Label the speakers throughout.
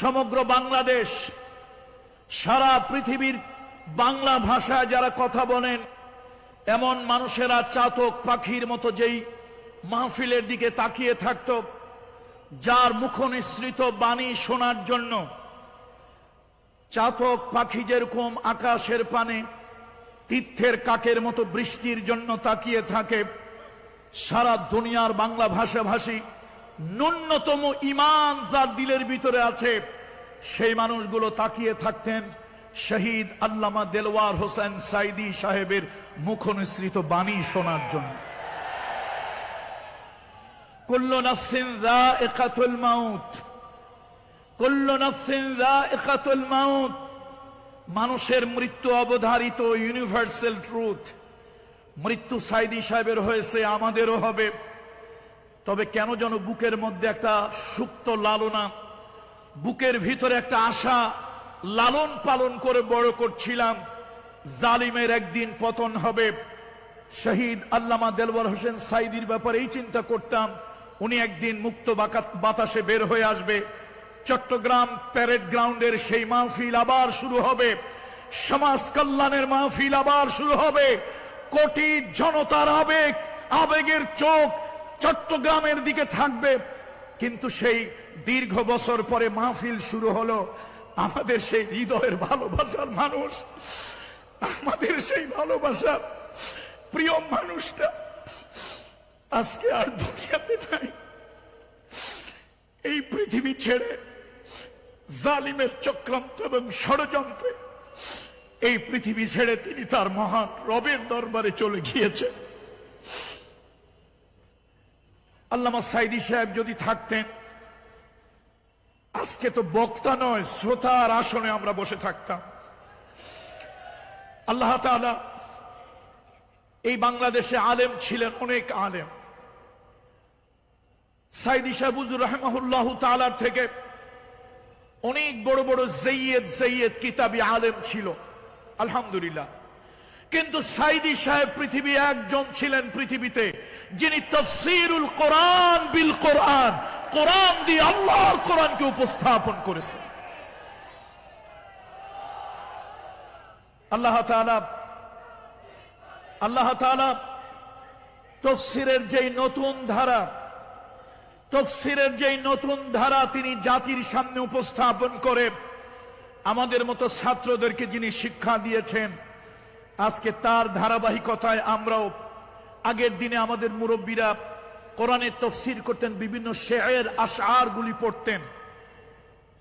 Speaker 1: সমগ্র বাংলাদেশ, সারা পৃথিবীর বাংলা ভাষায় যারা কথা বলেন, এমন মানুষেরা চাতক পাখির মতো যেই মাহফিলের দিকে তাকিয়ে থাকত, যার মুখনিসৃত বাণী শোনার জন্য চাতক পাখি যেরকম আকাশের পানে তীর্থের কাকের মতো বৃষ্টির জন্য তাকিয়ে থাকে, সারা দুনিয়ার বাংলা ভাষাভাষী ন্যূনতম ইমান যার দিলের ভিতরে আছে, সেই মানুষগুলো তাকিয়ে থাকতেন শহীদ আল্লামা দেলওয়ার হোসেন সাইদি সাহেবের মুখনিসৃত বাণী শোনার জন্য। মাউত মাউত, মানুষের মৃত্যু অবধারিত ইউনিভার্সাল ট্রুথ মৃত্যু সাইদি সাহেবের হয়েছে, আমাদেরও হবে। তবে কেন যেন বুকের মধ্যে একটা সুপ্ত লালনা, বুকের ভিতরে একটা আশা লালন পালন করে বড় করছিলাম। জালিমের একদিন পতন হবে। শহীদ আল্লামা দেলওয়ার হোসেন সাইদির ব্যাপারে এই চিন্তা করতাম, উনি একদিন মুক্ত বাতাসে বের হয়ে আসবে। চট্টগ্রাম প্যারেড গ্রাউন্ডের সেই মাহফিল আবার শুরু হবে। সমাজ কল্যাণের মাহফিল আবার শুরু হবে। কোটি জনতার আবেগ, আবেগের চোখ চট্টগ্রামের দিকে থাকবে। কিন্তু সেই দীর্ঘ বছর পরে মাহফিল শুরু হলো। আমাদের সেই হৃদয়ের ভালোবাসার মানুষ, আমাদের সেই ভালোবাসা প্রিয় মানুষটা আজকে আর দুনিয়াতে নাই। এই পৃথিবী ছেড়ে জালিমের চক্রান্ত এবং ষড়যন্ত্রে এই পৃথিবী ছেড়ে তিনি তার মহান রবের দরবারে চলে গিয়েছেন। আল্লামা সাইদি সাহেব যদি থাকতেন, আজকে তো বক্তা নয়, শ্রোতার আসনে আমরা বসে থাকতাম। আল্লাহ এই বাংলাদেশে আলেম ছিলেন, অনেক আলেম। সাইদি সাহেবুজুর রহমাহুল্লাহ তালার থেকে অনেক বড় বড় জৈয়দ জৈয়দ কিতাবি আলেম ছিল, আলহামদুলিল্লাহ। কিন্তু সাইদি সাহেব পৃথিবী একজন ছিলেন পৃথিবীতে, যিনি তফসিরুল কোরআন বিল কোরআন কোরআন দিয়ে আল্লাহর কোরআনকে উপস্থাপন করেছে আল্লাহ আল্লাহ তফসিরের যেই নতুন ধারা, তফসিরের যেই নতুন ধারা তিনি জাতির সামনে উপস্থাপন করে আমাদের মতো ছাত্রদেরকে যিনি শিক্ষা দিয়েছেন আজকে তার ধারাবাহিকতায় আমরাও আগের দিনে আমাদের মুরব্বীরা কোরআনের তফসির করতেন, বিভিন্ন শেয়ের আশার গুলি পড়তেন।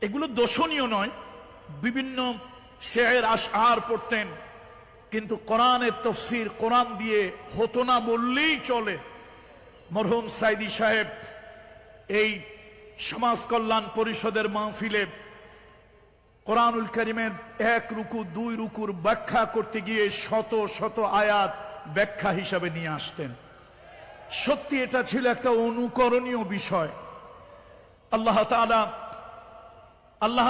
Speaker 1: এগুলো দোষণীয় নয়, বিভিন্ন শেয়ের আশার পড়তেন, কিন্তু কোরআনের তফসির কোরআন দিয়ে হতো না বললেই চলে। মরহুম সাইদি সাহেব এই সমাজ কল্যাণ পরিষদের মাহফিলে কোরআনুল করিমের এক রুকু, দুই রুকুর ব্যাখ্যা করতে গিয়ে শত শত আয়াত ব্যাখ্যা হিসাবে নিয়ে আসতেন। সত্যি এটা ছিল একটা অনুকরণীয় বিষয়। আল্লাহ আল্লাহ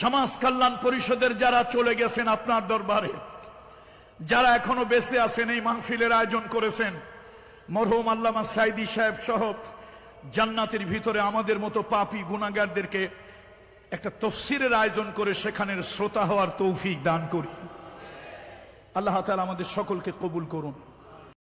Speaker 1: সমাজ কল্যাণ পরিষদের যারা চলে গেছেন আপনার দরবারে, যারা এখনও বেঁচে আছেন, এই মাহফিলের আয়োজন করেছেন, মরহুম আল্লামা সাইদি সাহেব সহ জান্নাতের ভিতরে আমাদের মতো পাপী গুণাগারদেরকে একটা তফসিরের আয়োজন করে সেখানের শ্রোতা হওয়ার তৌফিক দান করি। আল্লাহ তালা আমাদের সকলকে কবুল করুন।